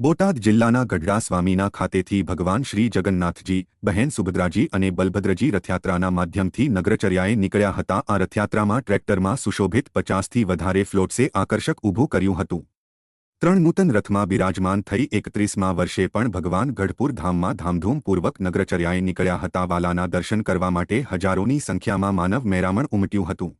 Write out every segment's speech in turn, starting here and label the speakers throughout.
Speaker 1: બોટાદ જિલ્લાના ગઢડા સ્વામીના ખાતેથી ભગવાન શ્રી જગન્નાથજી, બહેન સુભદ્રાજી અને બલભદ્રજી રથયાત્રાના માધ્યમથી નગરચર્યાએ નીકળ્યા હતા. આ રથયાત્રામાં ટ્રેક્ટરમાં સુશોભિત પચાસથી વધારે ફ્લોટ્સે આકર્ષક ઊભું કર્યું હતું. ત્રણ નૂતન રથમાં બિરાજમાન થઈ એકત્રીસમાં વર્ષે પણ ભગવાન ગઢપુર ધામમાં ધામધૂમપૂર્વક નગરચર્યાએ નીકળ્યા હતા. વાલાના દર્શન કરવા માટે હજારોની સંખ્યામાં માનવ મેરામણ ઉમટ્યું હતું.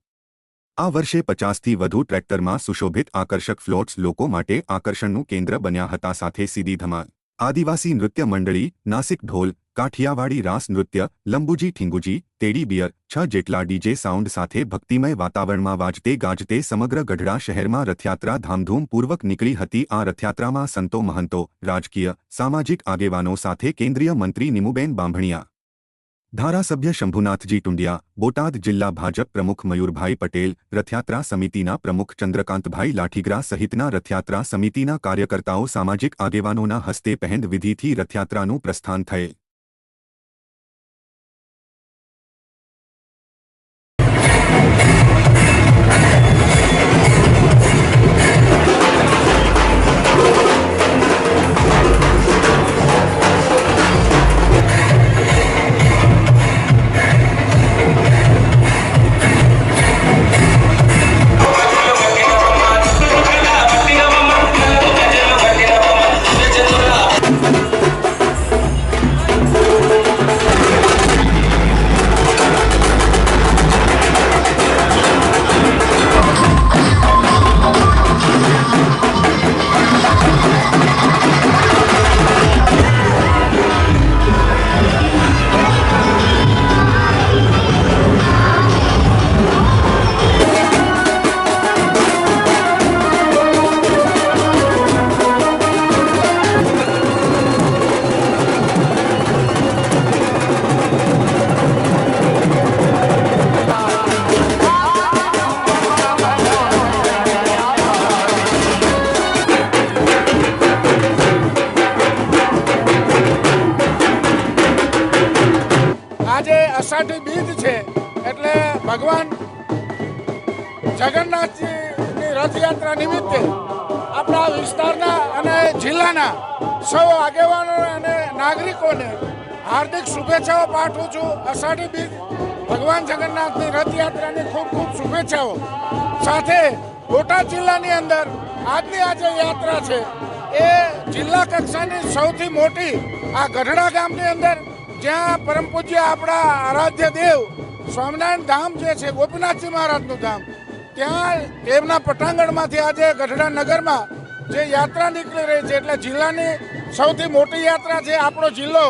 Speaker 1: આ વર્ષે પચાસથી વધુ ટ્રેક્ટરમાં સુશોભિત આકર્ષક ફ્લોટ્સ લોકો માટે આકર્ષણનું કેન્દ્ર બન્યા હતા સાથે સીધી ધમાલ. આદિવાસી નૃત્ય મંડળી, નાસિક ઢોલ, કાઠિયાવાડી રાસ નૃત્ય, લંબુજી ઠીંગુજી, તેડી બિયર, છ જેટલા ડીજે સાઉન્ડ સાથે ભક્તિમય વાતાવરણમાં વાજતે ગાજતે સમગ્ર ગઢડા શહેરમાં રથયાત્રા ધામધૂમપૂર્વક નીકળી હતી. આ રથયાત્રામાં સંતો મહંતો, રાજકીય, સામાજિક આગેવાનો સાથે કેન્દ્રીય મંત્રી નિમુબેન બાંભણિયા ધારાસભ્ય શંભુનાથજી ટુંડિયા, બોટાદ જિલ્લા ભાજપ પ્રમુખ મયુરભાઈ પટેલ, રથયાત્રા સમિતિના પ્રમુખ ચંદ્રકાંતભાઈ લાઠીગરા સહિતના રથયાત્રા સમિતિના કાર્યકર્તાઓ સામાજિક આગેવાનોના હસ્તે પહેંદ વિધિથી રથયાત્રાનું પ્રસ્થાન થયેલ.
Speaker 2: અષાઢી બીજ છે, એટલે ભગવાન જગન્નાથજીની રથયાત્રા નિમિત્તે આપણા વિસ્તારના અને જિલ્લાના સૌ આગેવાનો અને નાગરિકોને હાર્દિક શુભેચ્છાઓ પાઠવું છું. અષાઢી બીજ ભગવાન જગન્નાથની રથયાત્રાની ખૂબ ખૂબ શુભેચ્છાઓ. સાથે બોટાદ જિલ્લાની અંદર આજની આ જે યાત્રા છે, એ જિલ્લા કક્ષાની સૌથી મોટી આ ગઢડા ગામની અંદર જ્યાં પરમ પૂજ્ય આપણા આરાધ્ય દેવ, સ્વામિનારાયણ ધામ જે છે, ગોપીનાથજી મહારાજનું ધામ, ત્યાં તેમના પટાંગણમાંથી આજે ગઢડા નગરમાં જે યાત્રા નીકળી રહી છે, એટલે જિલ્લાની સૌથી મોટી યાત્રા છે આપણો જિલ્લો.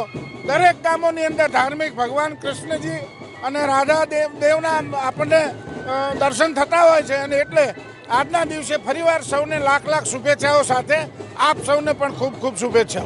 Speaker 2: દરેક ગામોની અંદર ધાર્મિક ભગવાન કૃષ્ણજી અને રાધા દેવ, દેવના આપણને દર્શન થતા હોય છે અને એટલે આજના દિવસે ફરીવાર સૌને લાખ લાખ શુભેચ્છાઓ સાથે આપ સૌને પણ ખૂબ ખૂબ શુભેચ્છાઓ.